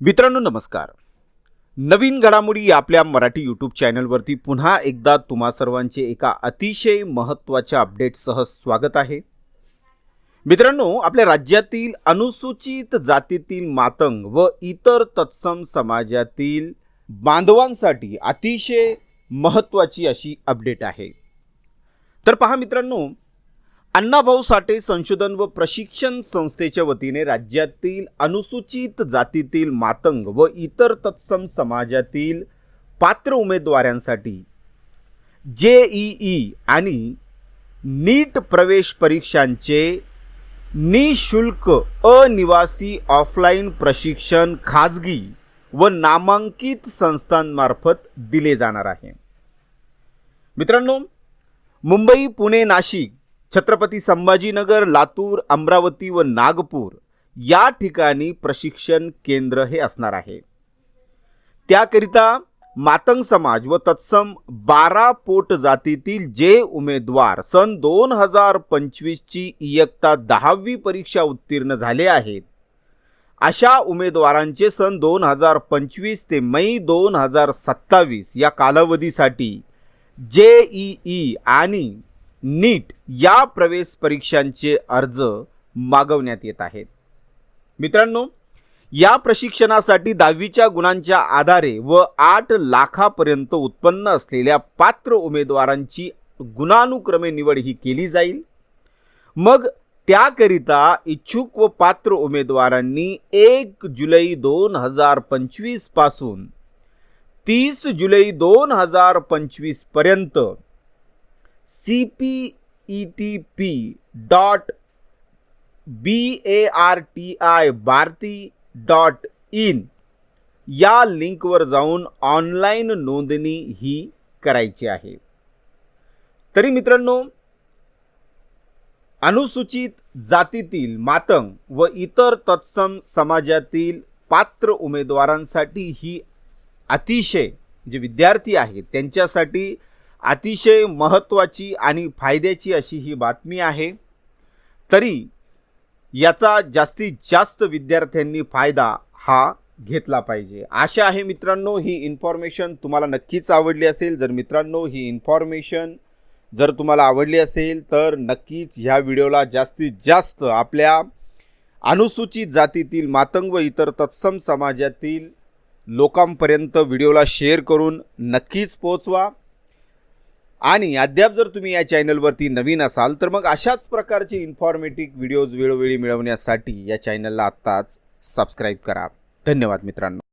मित्रांनो नमस्कार. नवीन घडामोडी या आपल्या मराठी यूट्यूब चॅनलवरती पुन्हा एकदा तुम्हा सर्वांचे एका अतिशय महत्त्वाच्या अपडेटसह स्वागत आहे. मित्रांनो आपल्या राज्यातील अनुसूचित जातीतील मातंग व इतर तत्सम समाजातील बांधवांसाठी अतिशय महत्त्वाची अशी अपडेट आहे. तर पहा मित्रांनो अण्णाभाऊ साठे संशोधन व प्रशिक्षण संस्थेच्या वतीने राज्यातील अनुसूचित जातीतील मातंग व इतर तत्सम समाजातील पात्र उमेदवारांसाठी जे ई आणि नीट प्रवेश परीक्षांचे निशुल्क अनिवासी ऑफलाईन प्रशिक्षण खाजगी व नामांकित संस्थांमार्फत दिले जाणार आहे. मित्रांनो मुंबई पुणे नाशिक छत्रपती संभाजीनगर लातूर अमरावती व नागपूर या ठिकाणी प्रशिक्षण केंद्र हे असणार आहे. त्याकरिता मातंग समाज व तत्सम बारा पोट जातीतील जे उमेदवार सन दोन हजार पंचवीसची इयत्ता दहावी परीक्षा उत्तीर्ण झाले आहेत अशा उमेदवारांचे सन दोन हजार पंचवीस ते मै दोन हजार सत्तावीस या कालावधीसाठी जे ई आणि नीट या प्रवेश परीक्षांचे अर्ज मागवण्यात येत आहेत. मित्रांनो या प्रशिक्षणासाठी दहावीच्या गुणांच्या आधारे व आठ लाखापर्यंत उत्पन्न असलेल्या पात्र उमेदवारांची गुणानुक्रमे निवड ही केली जाईल. मग त्याकरिता इच्छुक व पात्र उमेदवारांनी एक जुलै दोन हजार पंचवीसपासून तीस जुलै दोन हजार पंचवीसपर्यंत C P E T P dot B A R T I Bharati dot in या लिंकवर जाऊन ऑनलाईन नोंदणी ही करायची आहे. तरी मित्रांनो अनुसूचित जातीतील मातंग व इतर तत्सम समाजातील पात्र उमेदवारांसाठी ही अतिशय जे विद्यार्थी आहेत त्यांच्यासाठी अतिशय महत्त्वाची आणि फायद्याची अशी ही बातमी आहे. तरी याचा जास्तीत जास्त विद्यार्थ्यांनी फायदा हा घेतला पाहिजे. आशा आहे मित्रांनो ही इन्फॉर्मेशन तुम्हाला नक्कीच आवडली असेल. जर मित्रांनो ही इन्फॉर्मेशन जर तुम्हाला आवडली असेल तर नक्कीच ह्या व्हिडिओला जास्तीत जास्त आपल्या अनुसूचित जातीतील मातंग व इतर तत्सम समाजातील लोकांपर्यंत व्हिडिओला शेअर करून नक्कीच पोचवा आणि अद्याप जर तुम्ही या चॅनलवरती नवीन असाल तर मग अशाच प्रकारचे इन्फॉर्मेटिव्ह व्हिडिओज वेळोवेळी मिळवण्यासाठी या चॅनलला आत्ताच सबस्क्राईब करा. धन्यवाद मित्रांनो.